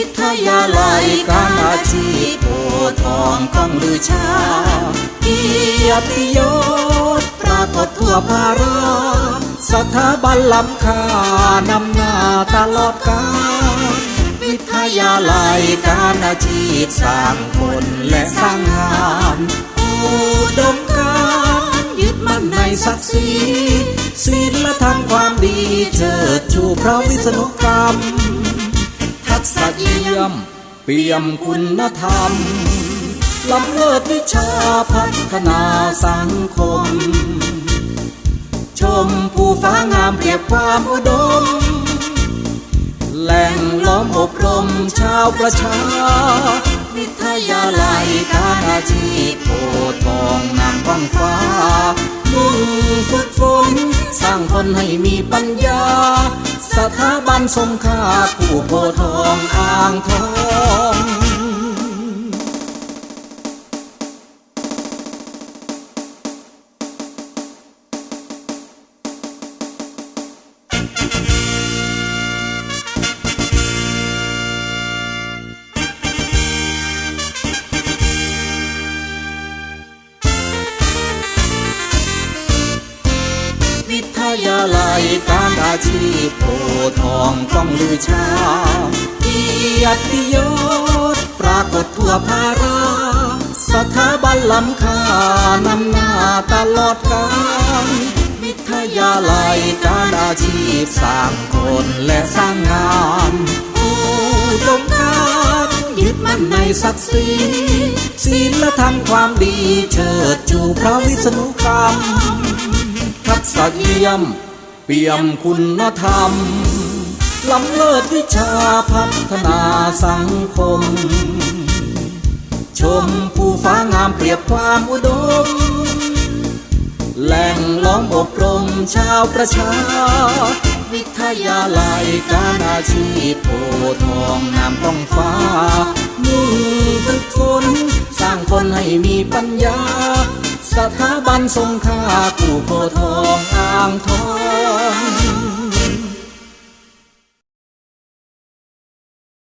ิทยาลัยการอาชีพโพทองของลือชา เกียรติยศปรากฏทั่วภาราสถาบันล้ำค่านำหน้าตลอดกาลวิทยาลัยการอาชีพสร้างคนและสร้างงานอุดมการยึดมั่นในศักดิ์ศรีศีลและทำความดีเชิดชูพระวิษณุกรรม ทักเยี่ยม เปี่ยมคุณธรรมล้ำเลิศวิชาพัฒนาสังคม ชมผู้ฟ้างามเปรียบความอุดม แหล่งล้อมอบรมชาวประชา วิทยาลัยการอาชีพโพทองนางกองฟ้ามุ่งฝึกฝนสร้างคนให้มีปัญญา ถาบันสมค่าผู้โพทองอ่างทอง วิทยาลัยการอาชีพโพทองต้องลือชาเกียรติยศปรากฏทั่วภาราสถาบันล้ำค่านำหน้าตลอดกาลวิทยาลัยการอาชีพสร้างคนและสร้างงานอุดมการยึดมั่นในศักดิ์ศรีศีลและทำความดีเชิดชูพระวิษณุกรรม ทักเยี่ยม เปี่ยมคุณธรรม ล้ำเลิศวิชาพัฒนาสังคม ชมผู้ฟ้างามเปรียบความอุดม แหล่งล้อมอบรมชาวประชา วิทยาลัยการอาชีพโพทองนามต้องฟ้ามุ่งฝึกฝนสร้างคนให้มีปัญญา สถาบันทรงค่าผู้โพทองอ่างทอง